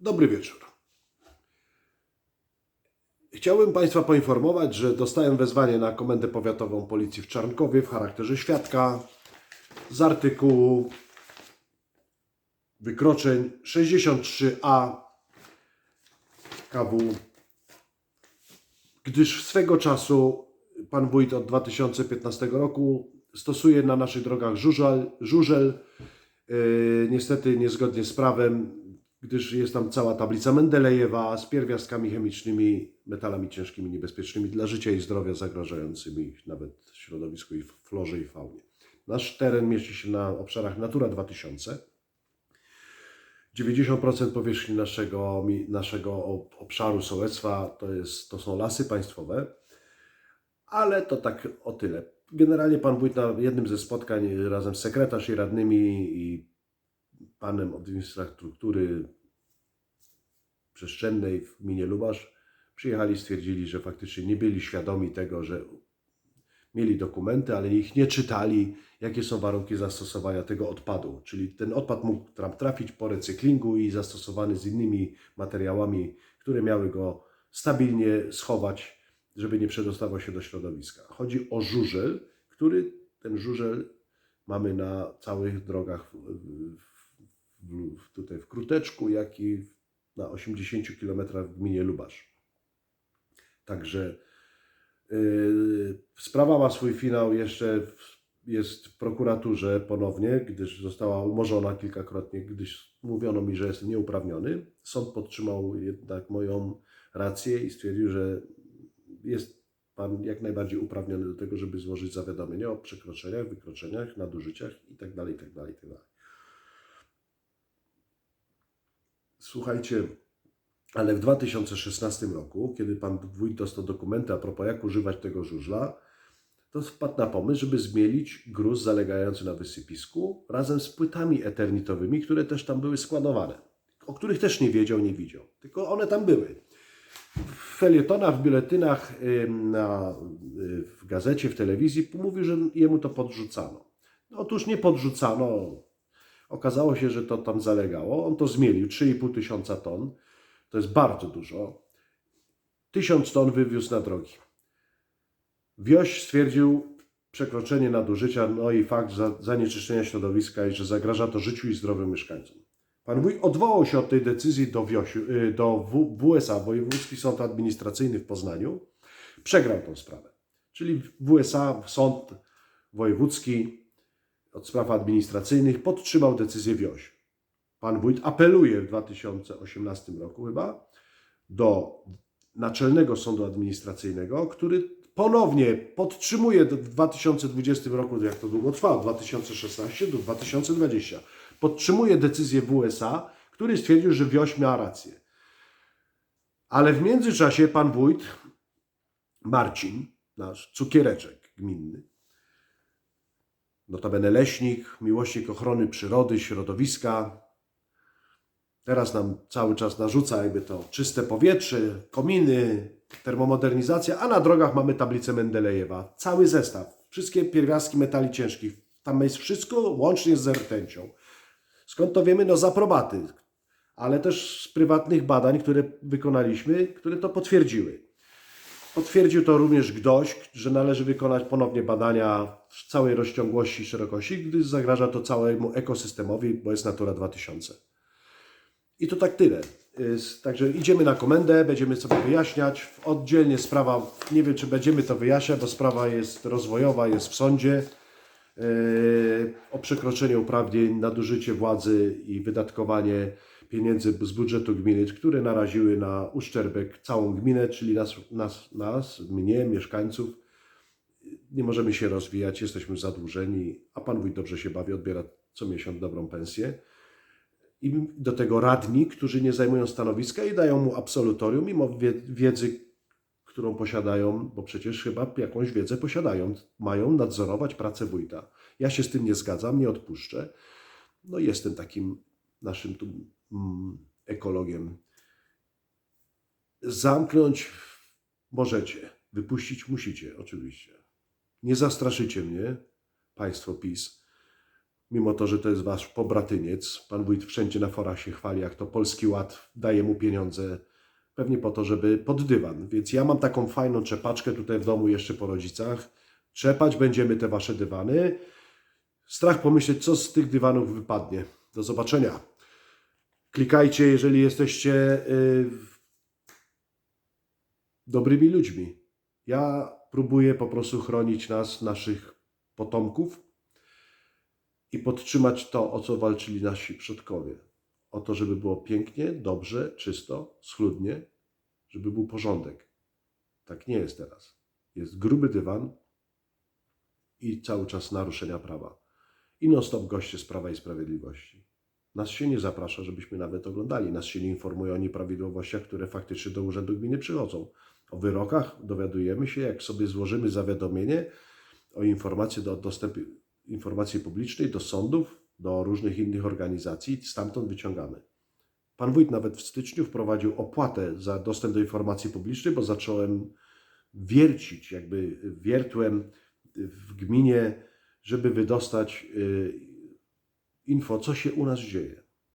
Dobry wieczór. Chciałbym Państwa poinformować, że dostałem wezwanie na Komendę Powiatową Policji w Czarnkowie w charakterze świadka z artykułu wykroczeń 63a KW, gdyż swego czasu pan wójt od 2015 roku stosuje na naszych drogach żużel, żużel Yy, niestety niezgodnie z prawem, gdyż jest tam cała tablica Mendelejewa z pierwiastkami chemicznymi, metalami ciężkimi, niebezpiecznymi dla życia i zdrowia, zagrażającymi nawet środowisku i florze i faunie. Nasz teren mieści się na obszarach Natura 2000. 90% powierzchni naszego, naszego ob- obszaru sołectwa to, jest, to są lasy państwowe, ale to tak o tyle. Generalnie pan wójt na jednym ze spotkań razem z sekretarz i radnymi i panem od infrastruktury przestrzennej w gminie Lubasz przyjechali stwierdzili, że faktycznie nie byli świadomi tego, że mieli dokumenty, ale ich nie czytali, jakie są warunki zastosowania tego odpadu. Czyli ten odpad mógł tam trafić po recyklingu i zastosowany z innymi materiałami, które miały go stabilnie schować, żeby nie przedostawał się do środowiska. Chodzi o żużel, który ten żużel mamy na całych drogach w, w, w, tutaj w Kruteczku, jak i na 80 km w gminie Lubasz. Także Yy, Sprawa ma swój finał jeszcze w, jest w prokuraturze ponownie, gdyż została umorzona kilkakrotnie, gdyż mówiono mi, że jestem nieuprawniony. Sąd podtrzymał jednak moją rację i stwierdził, że jest pan jak najbardziej uprawniony do tego, żeby złożyć zawiadomienie o przekroczeniach, wykroczeniach, nadużyciach itd. itd., itd. Słuchajcie, ale w 2016 roku, kiedy pan wójt dostał dokumenty a propos jak używać tego żużla, to wpadł na pomysł, żeby zmielić gruz zalegający na wysypisku razem z płytami eternitowymi, które też tam były składowane, o których też nie wiedział, nie widział. Tylko one tam były. W felietonach, w biuletynach, na, y, w gazecie, w telewizji mówił, że jemu to podrzucano. No, otóż nie podrzucano. Okazało się, że to tam zalegało. On to zmielił, 3,5 tysiąca ton. To jest bardzo dużo. Tysiąc ton wywiózł na drogi. Wioś stwierdził przekroczenie nadużycia, no i fakt za- zanieczyszczenia środowiska i że zagraża to życiu i zdrowiu mieszkańcom. Pan wójt odwołał się od tej decyzji do, Wiosiu, y, do WSA, Wojewódzki Sąd Administracyjny w Poznaniu. Przegrał tą sprawę. Czyli WSA, Sąd Wojewódzki od spraw administracyjnych podtrzymał decyzję Wioś. Pan wójt apeluje w 2018 roku chyba do Naczelnego Sądu Administracyjnego, który ponownie podtrzymuje w 2020 roku, jak to długo trwa, od 2016 do 2020, podtrzymuje decyzję WSA, który stwierdził, że Wioś miała rację. Ale w międzyczasie pan wójt Marcin, nasz cukiereczek gminny, notabene leśnik, miłośnik ochrony przyrody, środowiska, Teraz nam cały czas narzuca jakby to czyste powietrze, kominy, termomodernizacja, a na drogach mamy tablicę Mendelejewa. Cały zestaw, wszystkie pierwiastki metali ciężkich. Tam jest wszystko łącznie z rtęcią. Skąd to wiemy? No z aprobaty, ale też z prywatnych badań, które wykonaliśmy, które to potwierdziły. Potwierdził to również GDOŚ, że należy wykonać ponownie badania w całej rozciągłości i szerokości, gdyż zagraża to całemu ekosystemowi, bo jest Natura 2000. I to tak tyle. Także idziemy na komendę, będziemy sobie wyjaśniać. Oddzielnie sprawa, nie wiem czy będziemy to wyjaśniać, bo sprawa jest rozwojowa, jest w sądzie. Yy, o przekroczenie uprawnień, nadużycie władzy i wydatkowanie pieniędzy z budżetu gminy, które naraziły na uszczerbek całą gminę, czyli nas, nas, nas mnie, mieszkańców. Nie możemy się rozwijać, jesteśmy zadłużeni, a pan wójt dobrze się bawi, odbiera co miesiąc dobrą pensję i do tego radni, którzy nie zajmują stanowiska i dają mu absolutorium, mimo wie- wiedzy, którą posiadają, bo przecież chyba jakąś wiedzę posiadają, mają nadzorować pracę wójta. Ja się z tym nie zgadzam, nie odpuszczę. No jestem takim naszym tu ekologiem. Zamknąć możecie, wypuścić musicie, oczywiście. Nie zastraszycie mnie, państwo PiS mimo to, że to jest wasz pobratyniec. Pan wójt wszędzie na forach się chwali, jak to Polski Ład daje mu pieniądze, pewnie po to, żeby pod dywan. Więc ja mam taką fajną czepaczkę tutaj w domu jeszcze po rodzicach. Trzepać będziemy te wasze dywany. Strach pomyśleć, co z tych dywanów wypadnie. Do zobaczenia. Klikajcie, jeżeli jesteście y, dobrymi ludźmi. Ja próbuję po prostu chronić nas, naszych potomków i podtrzymać to, o co walczyli nasi przodkowie. O to, żeby było pięknie, dobrze, czysto, schludnie, żeby był porządek. Tak nie jest teraz. Jest gruby dywan i cały czas naruszenia prawa. I non-stop goście z Prawa i Sprawiedliwości. Nas się nie zaprasza, żebyśmy nawet oglądali. Nas się nie informuje o nieprawidłowościach, które faktycznie do Urzędu Gminy przychodzą. O wyrokach dowiadujemy się, jak sobie złożymy zawiadomienie o informację do dostępu informacji publicznej, do sądów, do różnych innych organizacji, stamtąd wyciągamy. Pan wójt nawet w styczniu wprowadził opłatę za dostęp do informacji publicznej, bo zacząłem wiercić, jakby wiertłem w gminie, żeby wydostać y, info, co się u nas dzieje.